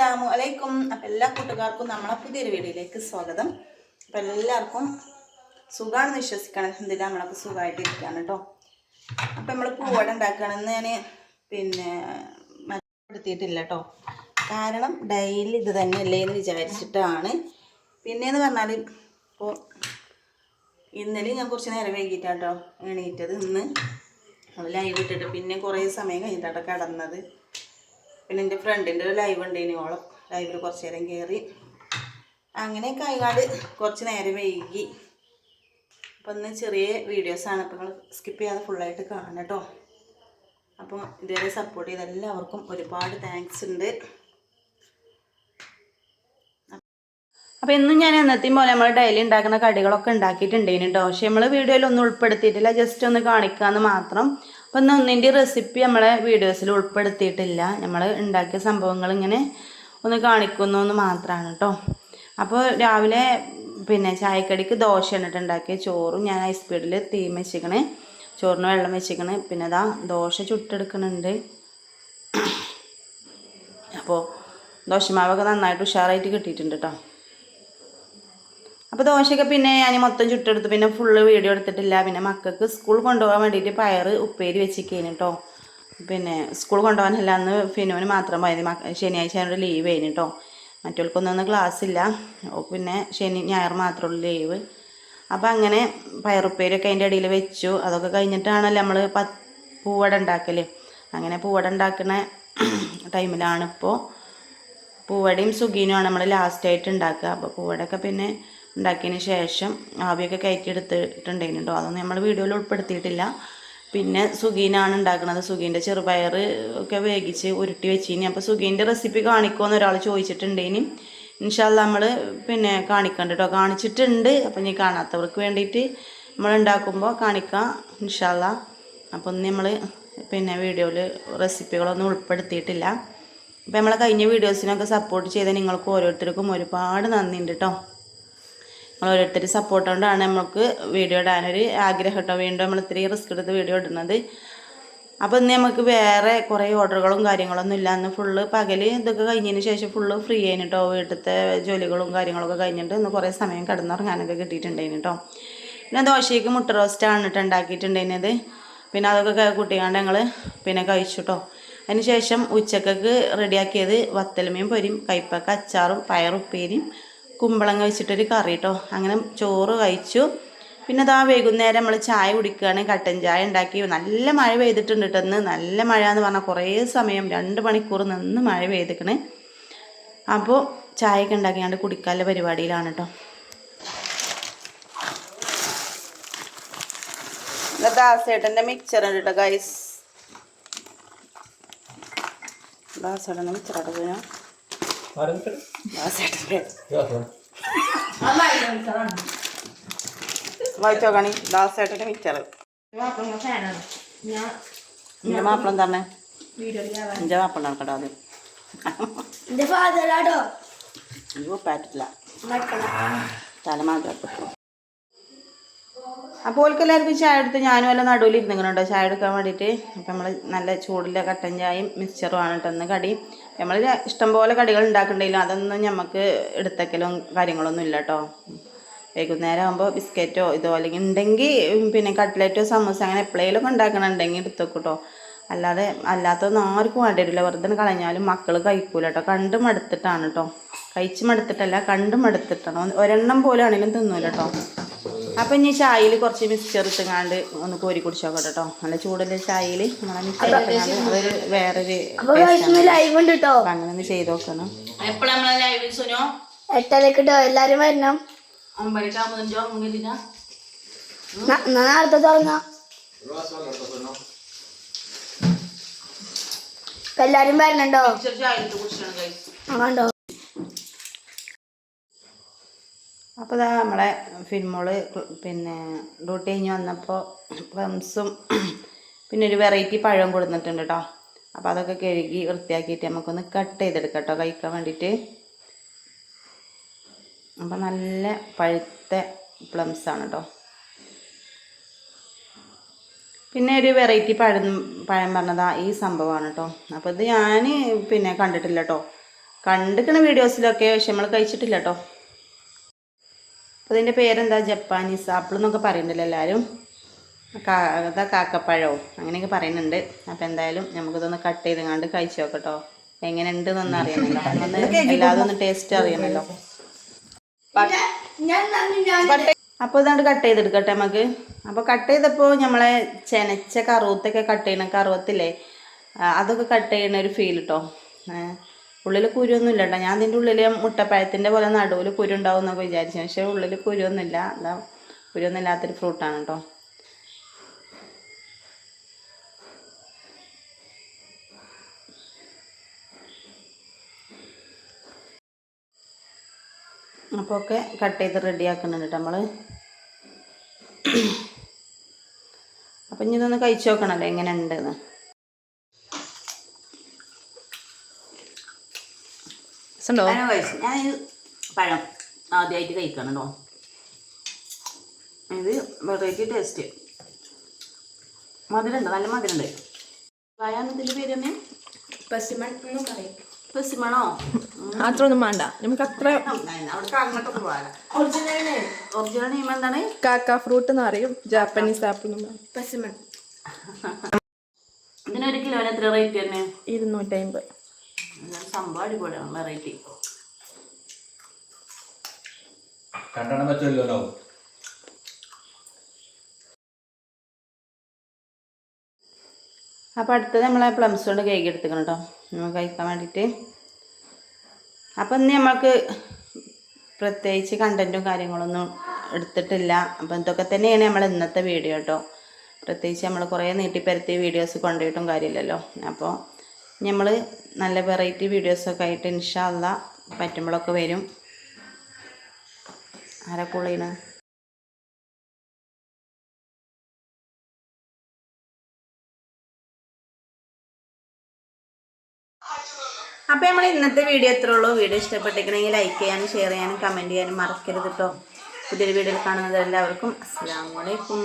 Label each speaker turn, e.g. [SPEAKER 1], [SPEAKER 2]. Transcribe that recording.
[SPEAKER 1] അസ്സലാമു അലൈക്കും. അപ്പം എല്ലാ കൂട്ടുകാർക്കും നമ്മളെ പുതിയൊരു വീഡിയോയിലേക്ക് സ്വാഗതം. അപ്പം എല്ലാവർക്കും സുഖമാണെന്ന് വിശ്വസിക്കണം. എന്തിനാ നമ്മളൊക്കെ സുഖമായിട്ട് ഇരിക്കുകയാണ് കേട്ടോ. അപ്പം നമ്മൾ പൂവട ഉണ്ടാക്കുകയാണെന്ന് ഞാൻ പിന്നെ മറ്റപ്പെടുത്തിയിട്ടില്ല കേട്ടോ. കാരണം ഡെയിലി ഇത് തന്നെയല്ലേ എന്ന് വിചാരിച്ചിട്ടാണ്. പിന്നെയെന്ന് പറഞ്ഞാൽ ഇപ്പോൾ ഇന്നലെ ഞാൻ കുറച്ച് നേരം വൈകിട്ടാട്ടോ എണീറ്റത്. ഇന്ന് ലൈവ് ഇട്ടിട്ട് പിന്നെ കുറേ സമയം കഴിഞ്ഞിട്ടാട്ടോ കിടന്നത്. പിന്നെ എന്റെ ഫ്രണ്ടിന്റെ ഒരു ലൈവ് ഉണ്ട് ഓളം ലൈവിൽ കുറച്ച് നേരം കയറി അങ്ങനെ കൈകാട് കുറച്ച് നേരം വൈകി. അപ്പം ഇന്ന് ചെറിയ വീഡിയോസാണ് അപ്പോൾ നിങ്ങൾ സ്കിപ്പ് ചെയ്യാതെ ഫുള്ളായിട്ട് കാണണം കേട്ടോ. അപ്പം ഇതുവരെ സപ്പോർട്ട് ചെയ്ത എല്ലാവർക്കും ഒരുപാട് താങ്ക്സ് ഉണ്ട് അപ്പോൾ ഇന്നും ഞാൻ എന്നത്തെയും പോലെ നമ്മൾ ഡെയിലി ഉണ്ടാക്കുന്ന കടികളൊക്കെ ഉണ്ടാക്കിയിട്ടുണ്ടേനു കേട്ടോ പക്ഷെ നമ്മൾ വീഡിയോയിൽ ഒന്നും ഉൾപ്പെടുത്തിയിട്ടില്ല. ജസ്റ്റ് ഒന്ന് കാണിക്കാമെന്ന് മാത്രം. അപ്പം ഇന്ന് ഒന്നിന്റെ റെസിപ്പി നമ്മളെ വീഡിയോസിൽ ഉൾപ്പെടുത്തിയിട്ടില്ല. നമ്മൾ ഉണ്ടാക്കിയ സംഭവങ്ങൾ ഇങ്ങനെ ഒന്ന് കാണിക്കുന്നു എന്ന് മാത്രമാണ് കേട്ടോ അപ്പോൾ രാവിലെ പിന്നെ ചായക്കടിക്ക് ദോശ ഇട്ടിട്ട് ഉണ്ടാക്കിയ. ചോറും ഞാൻ ഐസ് സ്പീഡിൽ തീം വെച്ചിക്കണ്. ചോറിന് വെള്ളം വെച്ചിക്കണ്. പിന്നെ അതാ ദോശ ചുട്ടെടുക്കുന്നുണ്ട് അപ്പോൾ ദോശമാവൊക്കെ നന്നായിട്ട് ഉഷാറായിട്ട് കിട്ടിയിട്ടുണ്ട് കേട്ടോ അപ്പോൾ ദോശയൊക്കെ പിന്നെ ഞാൻ മൊത്തം ചുട്ടെടുത്തു. പിന്നെ ഫുള്ള് വീഡിയോ എടുത്തിട്ടില്ല. പിന്നെ മക്കൾക്ക് സ്കൂൾ കൊണ്ടുപോകാൻ വേണ്ടിയിട്ട് പയർ ഉപ്പേരി വെച്ചിരിക്കേന് കേട്ടോ പിന്നെ സ്കൂൾ കൊണ്ടുപോകാനല്ല അന്ന് ഫിനോന് മാത്രം മക്ക ശനിയാഴ്ച അതിനോട് ലീവ് കഴിഞ്ഞു കേട്ടോ മറ്റവർക്കൊന്നും ക്ലാസ് ഇല്ല. പിന്നെ ശനി ഞായർ മാത്രമുള്ള ലീവ് അപ്പോൾ അങ്ങനെ പയറുപ്പേരൊക്കെ അതിന്റെ ഇടയിൽ വെച്ചു. അതൊക്കെ കഴിഞ്ഞിട്ടാണല്ലോ നമ്മൾ പ പൂവട ഉണ്ടാക്കൽ അങ്ങനെ പൂവട ഉണ്ടാക്കുന്ന ടൈമിലാണിപ്പോൾ പൂവടയും സുഗീനുമാണ് നമ്മൾ ലാസ്റ്റായിട്ട് ഉണ്ടാക്കുക അപ്പോൾ പൂവടയൊക്കെ പിന്നെ ഉണ്ടാക്കിയതിന് ശേഷം ആവിയൊക്കെ കയറ്റിയെടുത്തിട്ടുണ്ടായിരുന്നു കേട്ടോ അതൊന്നും നമ്മൾ വീഡിയോയിൽ ഉൾപ്പെടുത്തിയിട്ടില്ല. പിന്നെ സുഗീനാണ് ഉണ്ടാക്കുന്നത്. സുഗീന്റെ ചെറുപയർ ഒക്കെ വേവിച്ച് ഉരുട്ടി വെച്ചിനി. അപ്പോൾ സുഗീന്റെ റെസിപ്പി കാണിക്കുമെന്ന് ഒരാൾ ചോദിച്ചിട്ടുണ്ടേനി ഇൻഷാല്ല നമ്മൾ പിന്നെ കാണിക്കണ്ട കേട്ടോ കാണിച്ചിട്ടുണ്ട്. അപ്പം ഇനി കാണാത്തവർക്ക് വേണ്ടിയിട്ട് നമ്മൾ ഉണ്ടാക്കുമ്പോൾ കാണിക്കാം ഇൻഷാല്ല അപ്പം ഒന്ന് നമ്മൾ പിന്നെ വീഡിയോയിൽ റെസിപ്പികളൊന്നും ഉൾപ്പെടുത്തിയിട്ടില്ല. അപ്പം നമ്മളെ കഴിഞ്ഞ വീഡിയോസിനൊക്കെ സപ്പോർട്ട് ചെയ്ത നിങ്ങൾക്ക് ഓരോരുത്തർക്കും ഒരുപാട് നന്ദിയുണ്ട് കേട്ടോ നമ്മൾ ഓരോരുത്തർ സപ്പോർട്ട് കൊണ്ടാണ് നമുക്ക് വീഡിയോ ഇടാനൊരു ആഗ്രഹം കേട്ടോ വീണ്ടും നമ്മൾ ഇത്രയും റിസ്ക് എടുത്ത് വീഡിയോ ഇടുന്നത്. അപ്പോൾ ഇന്ന് നമുക്ക് വേറെ കുറേ ഓർഡറുകളും കാര്യങ്ങളൊന്നും ഇല്ല. അന്ന് ഫുള്ള് പകൽ ഇതൊക്കെ കഴിഞ്ഞതിന് ശേഷം ഫുള്ള് ഫ്രീ ആയിന് കേട്ടോ വീട്ടിലത്തെ ജോലികളും കാര്യങ്ങളൊക്കെ കഴിഞ്ഞിട്ട് ഇന്ന് കുറേ സമയം കിടന്നുറങ്ങാനൊക്കെ കിട്ടിയിട്ടുണ്ടായിന് കേട്ടോ പിന്നെ ദോശയ്ക്ക് മുട്ട റോസ്റ്റാണ് കേട്ടോ ഉണ്ടാക്കിയിട്ടുണ്ടായിരുന്നത് പിന്നെ അതൊക്കെ കൂട്ടിക്കാണ്ട് ഞങ്ങൾ പിന്നെ കഴിച്ചു കേട്ടോ അതിന് ശേഷം ഉച്ചക്കൊക്കെ റെഡിയാക്കിയത് വത്തലമയും പൊരിയും കൈപ്പക്ക അച്ചാറും പയറുപ്പേരിയും കുമ്പളങ്ങ വെച്ചിട്ടൊരു കറി കേട്ടോ അങ്ങനെ ചോറ് കഴിച്ചു. പിന്നെ അതാ വൈകുന്നേരം നമ്മൾ ചായ കുടിക്കുകയാണ് കട്ടൻ ചായ ഉണ്ടാക്കി. നല്ല മഴ പെയ്തിട്ടുണ്ട് കേട്ടോ ഇന്ന്. നല്ല മഴ എന്ന് പറഞ്ഞാൽ കുറേ സമയം രണ്ട് മണിക്കൂർ നിന്ന് മഴ പെയ്തിക്കണേ. അപ്പോൾ ചായയൊക്കെ ഉണ്ടാക്കിയാണ്ട് കുടിക്കാനുള്ള പരിപാടിയിലാണ് കേട്ടോ ദാസേട്ടന്റെ മിക്സർ ഉണ്ട് കേട്ടോ ഗൈസ് ദാസേട്ടന്റെ മിക്സർ കേട്ടോ വായിച്ചോക്കണി. ദാസേട്ടന്റെ മിക്സർ എന്റെ മാപ്പിളം തന്നെ എന്റെ മാപ്പിളം നടക്കട്ടോ അയ്യോ പാറ്റില്ല തല മാത്രം അപ്പോൾ ഓൾക്ക് എല്ലാവർക്കും ചായ എടുത്ത് ഞാനും എല്ലാം നടുവിൽ ഇരുന്നിങ്ങനുണ്ടോ. ചായ എടുക്കാൻ വേണ്ടിയിട്ട്. അപ്പം നമ്മൾ നല്ല ചൂടിലെ കട്ടൻ ചായയും മിക്സറുമാണ് ഇട്ടെന്ന് കടി. നമ്മൾ ഇഷ്ടംപോലെ കടികൾ ഉണ്ടാക്കണ്ടെങ്കിലും അതൊന്നും നമുക്ക് എടുത്തക്കലും കാര്യങ്ങളൊന്നും ഇല്ല കേട്ടോ വൈകുന്നേരം ആകുമ്പോൾ ബിസ്ക്കറ്റോ ഇതോ അല്ലെങ്കിൽ ഉണ്ടെങ്കിൽ പിന്നെ കട്ട്ലറ്റോ സമൂസ അങ്ങനെ എപ്പോഴേലും ഉണ്ടാക്കണുണ്ടെങ്കിൽ എടുത്തേക്കൂട്ടോ അല്ലാതെ അല്ലാത്തൊന്നും ആർക്കും വേണ്ടി വരില്ല വെറുതെ കളഞ്ഞാലും മക്കൾ കഴിക്കൂല കേട്ടോ കണ്ട് മടുത്തിട്ടാണ് കേട്ടോ കഴിച്ച് മടുത്തിട്ടല്ല കണ്ട് മടുത്തിട്ടാണ്. ഒരെണ്ണം പോലും ആണെങ്കിലും തിന്നൂല കേട്ടോ അപ്പം ഇനി ചായയിൽ കുറച്ച് മിക്സ്ചർ ഇട്ടുങ്ങാണ്ട് ഒന്ന് കോരി കുടിച്ചോ കേട്ടോ. നല്ല ചൂടുള്ള ചായയിൽ നമ്മളെ മിക്സ്ചർ ഇട്ടുങ്ങാണ്ട് അതൊരു വേറൊരു അങ്ങനെ ഒന്ന് ചെയ്ത് നോക്കണം. എപ്പോഴാണ് നമ്മളെ ലൈവ് സുനോ?
[SPEAKER 2] എട്ടരക്ക് കേട്ടോ എല്ലാരും വരണം. നേരത്തെ എല്ലാരും വരണുണ്ടോ
[SPEAKER 1] ചായ ഇട്ട് കുടിച്ചാണ് കഴിച്ചു
[SPEAKER 2] ആ കണ്ടോ
[SPEAKER 1] അപ്പോൾ ഇതാ നമ്മളെ ഫിൽമോൾ പിന്നെ ഡ്യൂട്ടി കഴിഞ്ഞ് വന്നപ്പോൾ പ്ലംസും പിന്നെ ഒരു വെറൈറ്റി പഴം കൊടുത്തിട്ടുണ്ട് കേട്ടോ അപ്പോൾ അതൊക്കെ കഴുകി വൃത്തിയാക്കിയിട്ട് നമുക്കൊന്ന് കട്ട് ചെയ്തെടുക്കാം കേട്ടോ കഴിക്കാൻ വേണ്ടിയിട്ട് അപ്പോൾ നല്ല പഴുത്ത പ്ലംസ് ആണ് കേട്ടോ പിന്നെ ഒരു വെറൈറ്റി പഴം പഴം പറഞ്ഞതാ ഈ സംഭവമാണ് കേട്ടോ അപ്പോൾ ഇത് ഞാൻ പിന്നെ കണ്ടിട്ടില്ല കേട്ടോ കണ്ടിക്കണ വീഡിയോസിലൊക്കെ പക്ഷെ നമ്മൾ കഴിച്ചിട്ടില്ല കേട്ടോ അപ്പോൾ ഇതിന്റെ പേരെന്താ? ജപ്പാനീസ്. ആപ്പിൾ എന്നൊക്കെ പറയുന്നുണ്ടല്ലോ എല്ലാവരും? അതാ കാക്കപ്പഴവും. അങ്ങനെയൊക്കെ പറയുന്നുണ്ട്. അപ്പോൾ എന്തായാലും നമുക്കിതൊന്ന് കട്ട് ചെയ്ത് കണ്ട് കഴിച്ചു നോക്കട്ടോ എങ്ങനെ ഉണ്ടെന്നൊന്നും അറിയണല്ലോ ഒന്ന് എല്ലാതും ഒന്ന് ടേസ്റ്റ് അറിയണല്ലോ അപ്പോൾ ഇതാണ്ട് കട്ട് ചെയ്തെടുക്കട്ടെ നമുക്ക്. അപ്പോൾ കട്ട് ചെയ്തപ്പോൾ നമ്മളെ ചെനച്ച കറുവത്തൊക്കെ കട്ട് ചെയ്യണ കറുവത്തില്ലേ? അതൊക്കെ കട്ട് ചെയ്യണ ഒരു ഫീൽ കേട്ടോ ഉള്ളിൽ കുരുവൊന്നും ഇല്ല ഞാൻ അതിന്റെ ഉള്ളിൽ മുട്ടപ്പഴത്തിന്റെ പോലെ നടുവിൽ കുരു ഉണ്ടാവും എന്നൊക്കെ വിചാരിച്ചു പക്ഷേ ഉള്ളിൽ കുരുവൊന്നുമില്ല. എന്താ അതാ കുരുവൊന്നും ഇല്ലാത്തൊരു ഫ്രൂട്ടാണ് കേട്ടോ. അപ്പോൾ ഒക്കെ കട്ട് ചെയ്ത് റെഡി ആക്കുന്നുണ്ട് കേട്ടോ നമ്മൾ അപ്പം ഇനി ഇതൊന്ന് കഴിച്ചു നോക്കണല്ലോ എങ്ങനെ ഉണ്ടെന്ന് പഴം കഴിച്ചു ഞാൻ ഈ പഴം ആദ്യമായിട്ട് കഴിക്കണം കേട്ടോ. ഇത് വെറൈറ്റി ടേസ്റ്റ് മധുരമുണ്ട് നല്ല മധുരമുണ്ട്. ഇതിന്റെ പേര് തന്നെ?
[SPEAKER 2] പസിമൺ എന്ന് പറയും.
[SPEAKER 1] പെസിമണോ
[SPEAKER 3] അത്ര ഒന്നും വേണ്ട. നമുക്ക് അത്ര
[SPEAKER 2] ഒറിജിനൽ
[SPEAKER 1] ഒറിജിനൽ നെയിം എന്താണ്?
[SPEAKER 3] കാക്ക ഫ്രൂട്ട് എന്ന് അറിയും ജാപ്പനീസ് ആപ്പിൾ
[SPEAKER 2] പസിമൺ
[SPEAKER 1] ഇതിനൊരു കിലോന് എത്ര റേറ്റ് തന്നെ
[SPEAKER 3] ഇരുന്നൂറ്റമ്പത്.
[SPEAKER 1] എന്നാൽ സംഭവം അടിപൊളിയാണ് വെറൈറ്റി
[SPEAKER 4] പറ്റുമല്ലോ
[SPEAKER 1] അപ്പോൾ അടുത്തത് നമ്മളെ പ്ലംസ് കൊണ്ട് കേക്ക് എടുത്തുക്കണം കേട്ടോ നമുക്ക് കഴിക്കാൻ വേണ്ടിയിട്ട്. അപ്പം ഇന്ന് നമ്മൾക്ക് പ്രത്യേകിച്ച് കണ്ടന്റും കാര്യങ്ങളൊന്നും എടുത്തിട്ടില്ല. അപ്പം ഇതൊക്കെ തന്നെയാണ് നമ്മൾ ഇന്നത്തെ വീഡിയോ കേട്ടോ പ്രത്യേകിച്ച് നമ്മൾ കുറേ നീട്ടിപ്പരത്തിയ വീഡിയോസ് കൊണ്ടുപോയിട്ടും കാര്യമില്ലല്ലോ. അപ്പോൾ നമ്മൾ നല്ല വെറൈറ്റി വീഡിയോസൊക്കെ ആയിട്ട് ഇൻഷാല്ല പറ്റുമ്പോഴൊക്കെ വരും. ആരാ കൂളീന അപ്പോൾ നമ്മൾ ഇന്നത്തെ വീഡിയോ എത്ര ഉള്ളൂ. വീഡിയോ ഇഷ്ടപ്പെട്ടിരിക്കണമെങ്കിൽ ലൈക്ക് ചെയ്യാനും ഷെയർ ചെയ്യാനും കമന്റ് ചെയ്യാനും മറക്കരുത് കേട്ടോ പുതിയൊരു വീഡിയോയിൽ കാണുന്നത് എല്ലാവർക്കും അസ്സാം വലൈക്കും